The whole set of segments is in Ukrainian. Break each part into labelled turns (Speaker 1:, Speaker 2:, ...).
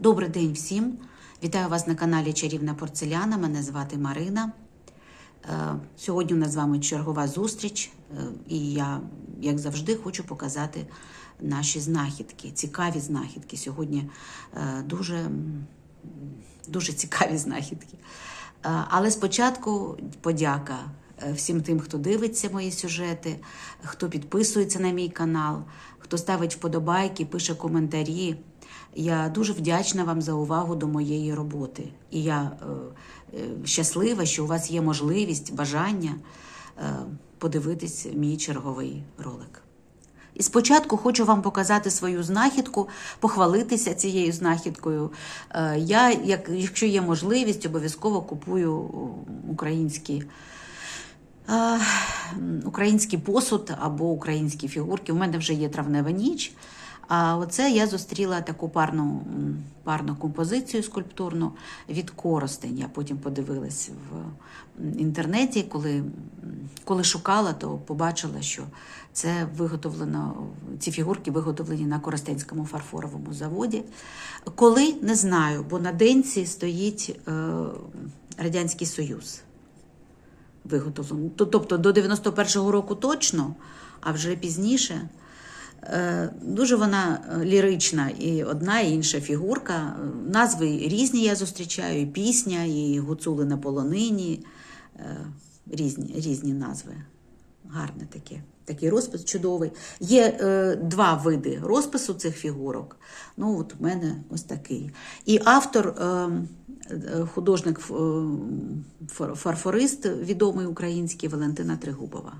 Speaker 1: Добрий день всім! Вітаю вас на каналі Чарівна Порцеляна. Мене звати Марина. Е, Сьогодні у нас з вами чергова зустріч, е, і я, як завжди, хочу показати наші знахідки, цікаві знахідки. Сьогодні е, дуже, дуже цікаві знахідки. Але спочатку подяка всім тим, хто дивиться мої сюжети, хто підписується на мій канал, хто ставить вподобайки, пише коментарі. Я дуже вдячна вам за увагу до моєї роботи. І я е, е, щаслива, що у вас є можливість, бажання е, подивитись мій черговий ролик. І спочатку хочу вам показати свою знахідку, похвалитися цією знахідкою. Е, Я, як, якщо є можливість, обов'язково купую українські. е, Український посуд або українські фігурки. У мене вже є травнева ніч. А оце я зустріла таку парну, парну композицію скульптурну від Коростень. Я потім подивилась в інтернеті, коли, коли шукала, то побачила, що це виготовлено, ці фігурки виготовлені на Коростенському фарфоровому заводі. Коли не знаю, бо на денці стоїть е, Радянський Союз виготовлено. Тобто до 91-го року точно, а вже пізніше. Е, Дуже вона е, лірична, і одна, і інша фігурка. Назви різні я зустрічаю, і пісня, і гуцули на полонині. Е, Різні, різні назви. Гарне таке. Такий розпис чудовий. Є е, два види розпису цих фігурок. Ну, от у мене ось такий. І автор, е, художник, е, фарфорист, відомий український Валентина Тригубова.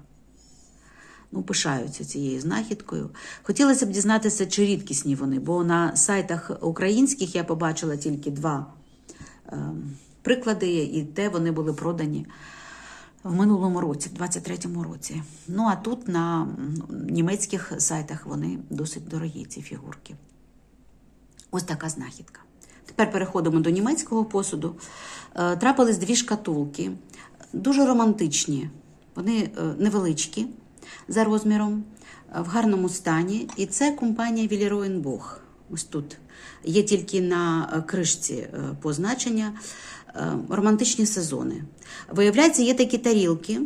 Speaker 1: Ну, пишаються цією знахідкою. Хотілося б дізнатися, чи рідкісні вони, бо на сайтах українських я побачила тільки два е, приклади, і те вони були продані в минулому році, в 23-му році. Ну а тут на німецьких сайтах вони досить дорогі, ці фігурки. Ось така знахідка. Тепер переходимо до німецького посуду. Е, Трапились дві шкатулки, дуже романтичні. Вони е, невеличкі за розміром, е, в гарному стані. І це компанія Віліроєнбох. Ось тут є тільки на е, кришці е, позначення романтичні сезони. Виявляється, є такі тарілки,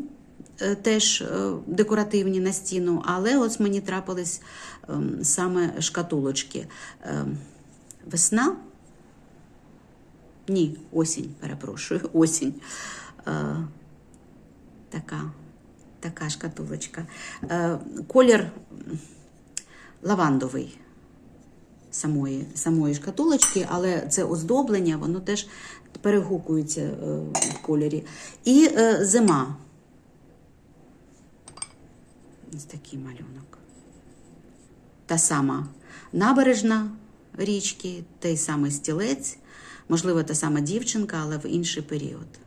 Speaker 1: теж декоративні на стіну, але ось мені трапились ем, саме шкатулочки. Ем, Весна? Ні, осінь, перепрошую, осінь. Така, така шкатулочка. Е, колір лавандовий самої, самої шкатулочки, але це оздоблення, воно теж перегукується е, в кольорі. І е, зима. Ось такий малюнок. Та сама набережна річки, той самий стілець, можливо, та сама дівчинка, але в інший період.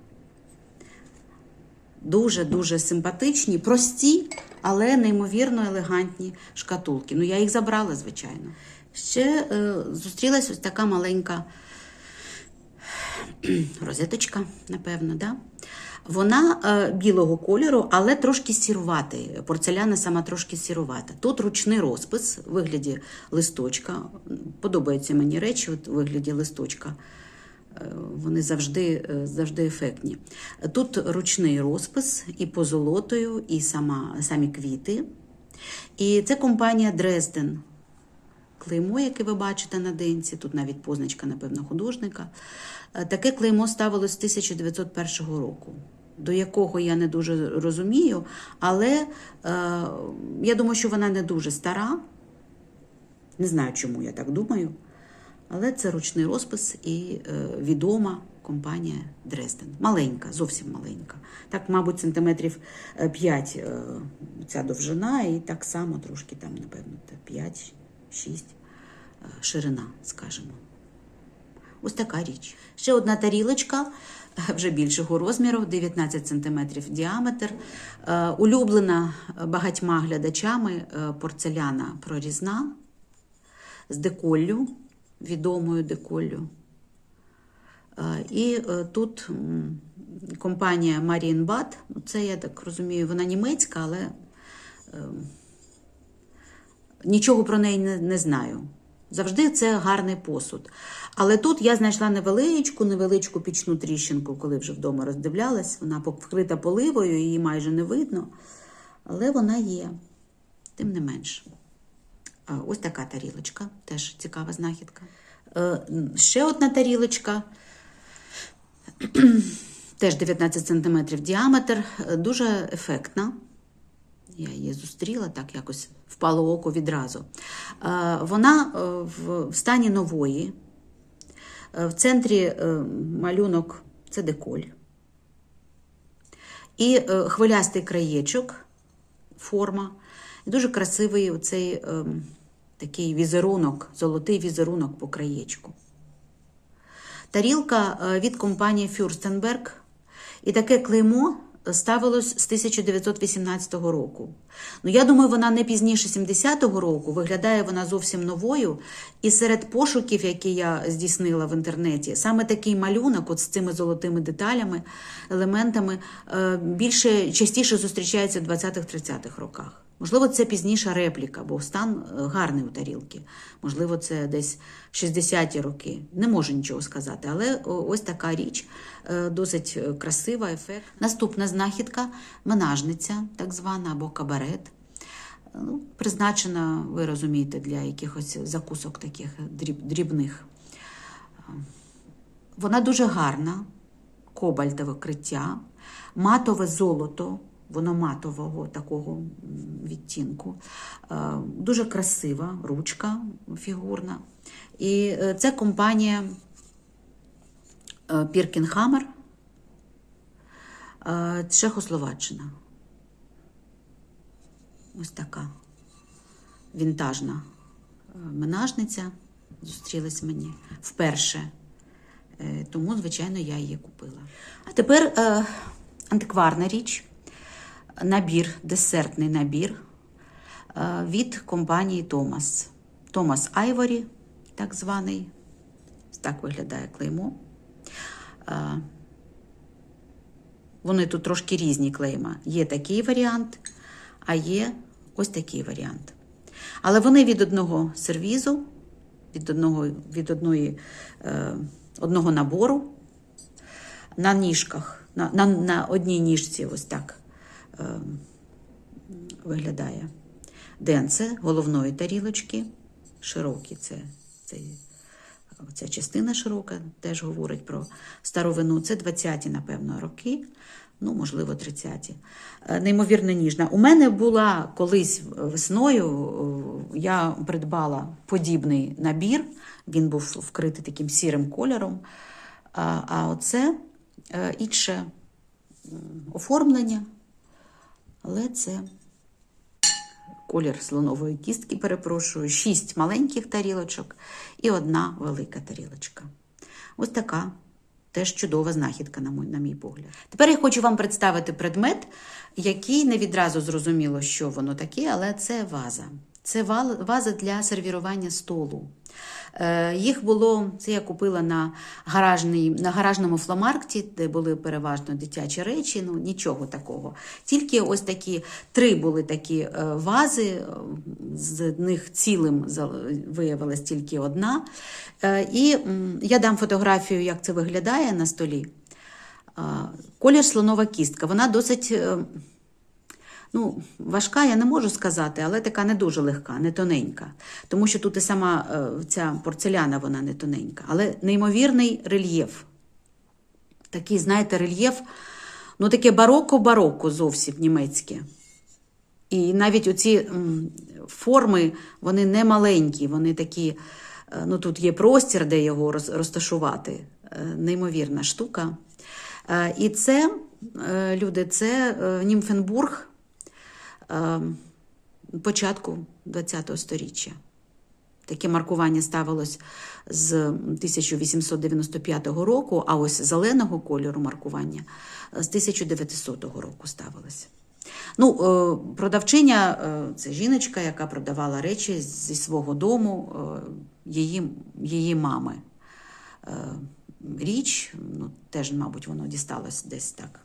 Speaker 1: Дуже-дуже симпатичні, прості, але неймовірно елегантні шкатулки. Ну, я їх забрала, звичайно. Ще е, зустрілась ось така маленька розеточка, напевно, да? Вона е, білого кольору, але трошки сіруватий. Порцеляна сама трошки сірувата. Тут ручний розпис в вигляді листочка. Подобаються мені речі от, у вигляді листочка. Вони завжди, е, завжди ефектні. Тут ручний розпис і позолотою, і сама, самі квіти. І це компанія Дрезден клеймо, яке ви бачите на денці, тут навіть позначка, напевно, художника. Е, Таке клеймо ставилось з 1901 року, до якого я не дуже розумію, але е, я думаю, що вона не дуже стара. Не знаю, чому я так думаю. Але це ручний розпис і е, відома компанія Дрезден. Маленька, зовсім маленька. Так, мабуть, сантиметрів 5 е, ця довжина, і так само трошки там, напевно, 5-6 е, ширина, скажімо. Ось така річ. Ще одна тарілочка е, вже більшого розміру, 19 см діаметр. Е, Улюблена багатьма глядачами е, порцеляна прорізна з деколлю, відомою деколлю. І е, тут компанія Марієнбад, це я так розумію, вона німецька, але е, нічого про неї не, знаю. Завжди це гарний посуд. Але тут я знайшла невеличку, невеличку пічну тріщинку, коли вже вдома роздивлялась. Вона вкрита поливою, її майже не видно. Але вона є, тим не менш. Ось така тарілочка, теж цікава знахідка. Е, Ще одна тарілочка, теж 19 см діаметр, е, дуже ефектна. Я її зустріла, так якось впало око відразу. Е, Вона в стані нової. В центрі малюнок це деколь. І хвилястий краєчок, форма. Дуже красивий оцей е, такий візерунок, золотий візерунок по краєчку. Тарілка е, від компанії Fürstenberg. І таке клеймо ставилось з 1918 року. Ну, я думаю, вона не пізніше 70-го року, виглядає вона зовсім новою. І серед пошуків, які я здійснила в інтернеті, саме такий малюнок, от з цими золотими деталями, елементами, е, більше частіше зустрічається в 20-30-х роках. Можливо, це пізніша репліка, бо стан е, гарний у тарілки. Можливо, це десь 60-ті роки. Не можу нічого сказати, але ось така річ е, досить е, красива, ефект. Наступна знахідка менажниця, так звана, або кабарет. Ну, призначена, ви розумієте, для якихось закусок таких дрібних. Вона дуже гарна, кобальтове криття, матове золото, воно матового такого відтінку. Е, Дуже красива ручка фігурна. І е, це компанія е, Піркінхаммер, е, Чехословаччина. Ось така вінтажна менажниця зустрілась мені вперше. Тому, звичайно, я її купила. А тепер антикварна річ, набір, десертний набір е, від компанії Томас. Томас Айворі, так званий. Так виглядає клеймо. Е, вони тут трошки різні клейма. Є такий варіант, а є ось такий варіант. Але вони від одного сервізу, від одного, від одної, е, одного набору на ніжках, на, на, на одній ніжці ось так виглядає денце головної тарілочки. Широкі це, це ця частина широка теж говорить про старовину. Це 20-ті, напевно, роки, ну, можливо, 30-ті. Е, Неймовірно ніжна. У мене була колись весною, е, я придбала подібний набір, він був вкритий таким сірим кольором. А, а оце е, інше оформлення, але це колір слонової кістки, перепрошую, шість маленьких тарілочок і одна велика тарілочка. Ось така теж чудова знахідка, на мій, на мій погляд. Тепер я хочу вам представити предмет, який не відразу зрозуміло, що воно таке, але це ваза. Це ваза для сервірування столу. Е, Їх було, це я купила на, гаражній, на гаражному фломаркті, де були переважно дитячі речі, ну нічого такого. Тільки ось такі три були такі е, вази, е, з них цілим виявилась тільки одна. І я дам фотографію, як це виглядає на столі. Колір слонова кістка. Вона досить. Ну, важка, я не можу сказати, але така не дуже легка, не тоненька. Тому що тут і сама е, ця порцеляна, вона не тоненька. Але неймовірний рельєф. Такий, знаєте, рельєф, ну таке бароко-бароко зовсім німецьке. І навіть оці форми, вони не маленькі, вони такі, е, ну тут є простір, де його розташувати. Е, Неймовірна штука. І це, люди, це Німфенбург початку ХХ століття. Таке маркування ставилось з 1895 року, а ось зеленого кольору маркування з 1900 року ставилось. Ну, е, продавчиня е, це жіночка, яка продавала речі зі свого дому е, її, її мами. Е, Річ, ну, теж, мабуть, воно дісталось десь так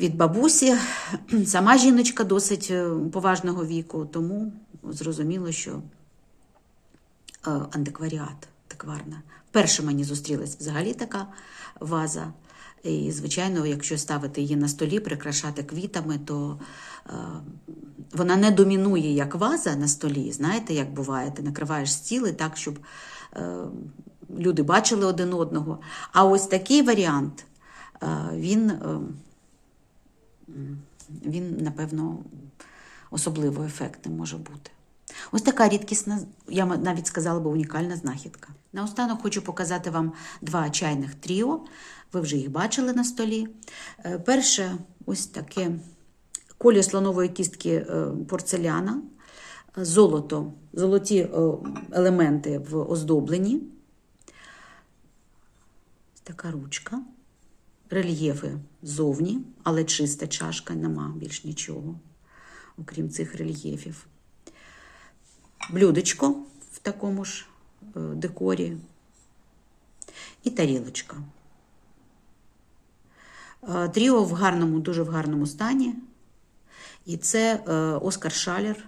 Speaker 1: від бабусі. Сама жіночка досить е, поважного віку, тому зрозуміло, що е, антикваріат, антикварна. Перше мені зустрілась взагалі така ваза. І, звичайно, якщо ставити її на столі, прикрашати квітами, то е, вона не домінує як ваза на столі. Знаєте, як буває, ти накриваєш стіли так, щоб е, люди бачили один одного. А ось такий варіант, е, він, е, він, напевно, особливо ефектним може бути. Ось така рідкісна, я навіть сказала би, унікальна знахідка. Наостанок хочу показати вам два чайних тріо. Ви вже їх бачили на столі. Е, Перше, ось таке колір слонової кістки е, порцеляна, золото, золоті е, елементи в оздобленні. Така ручка, рельєфи ззовні, але чиста чашка, нема більш нічого, окрім цих рельєфів блюдечко в такому ж е, декорі і тарілочка. Е, Тріо в гарному, дуже в гарному стані. І це е, Оскар Шалер.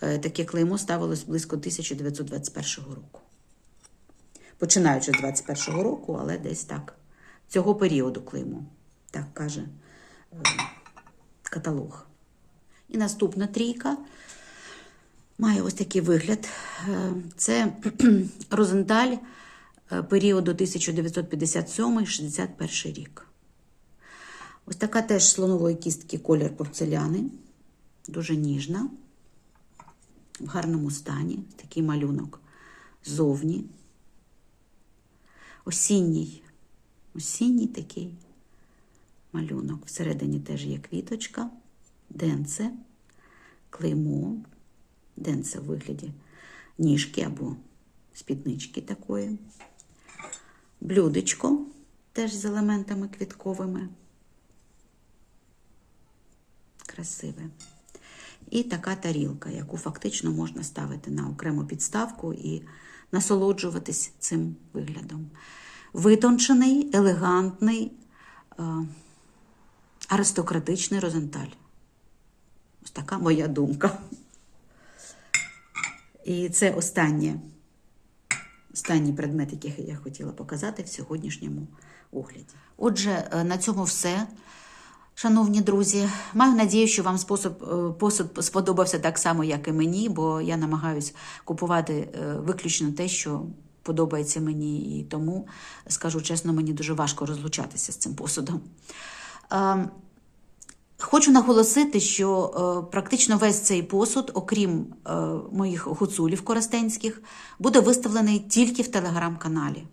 Speaker 1: Таке клеймо ставилось близько 1921 року. Починаючи з 21 року, але десь так. Цього періоду клеймо, так каже е, каталог. І наступна трійка має ось такий вигляд. Е, Це Розенталь е, періоду 1957-61 рік. Ось така теж слонової кістки колір порцеляни, дуже ніжна, в гарному стані, такий малюнок ззовні. Осінній, осінній такий малюнок. Всередині теж є квіточка, денце, клеймо, денце в вигляді ніжки або спіднички такої. Блюдечко теж з елементами квітковими. Красиве. І така тарілка, яку фактично можна ставити на окрему підставку і насолоджуватись цим виглядом. Витончений, елегантний, е, аристократичний розенталь. Ось така моя думка. І це останнє, останній предмет, який я хотіла показати в сьогоднішньому огляді. Отже, е, на цьому все. Шановні друзі, маю надію, що вам спосіб, е, посуд сподобався так само, як і мені, бо я намагаюсь купувати виключно те, що подобається мені, і тому, скажу чесно, мені дуже важко розлучатися з цим посудом. Ем, Хочу наголосити, що е, практично весь цей посуд, окрім е, моїх гуцулів коростенських, буде виставлений тільки в телеграм-каналі.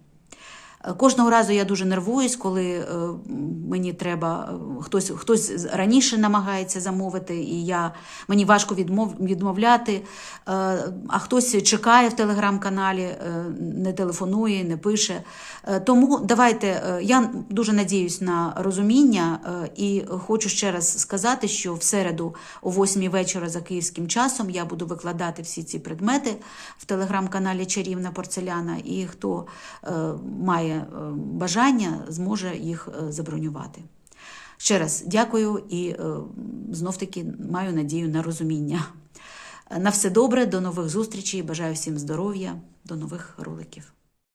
Speaker 1: Кожного разу я дуже нервуюсь, коли е, мені треба е, хтось, хтось раніше намагається замовити, і я, мені важко відмов, відмовляти. Е, а хтось чекає в телеграм-каналі, не телефонує, не пише. Тому давайте я дуже надіюсь на розуміння і хочу ще раз сказати, що в середу о 8 вечора за київським часом я буду викладати всі ці предмети в телеграм-каналі Чарівна порцеляна, і хто має е, бажання, зможе їх е, забронювати. Ще раз дякую і е, знов таки маю надію на розуміння. На все добре, до нових зустрічей. Бажаю всім здоров'я, до нових роликів.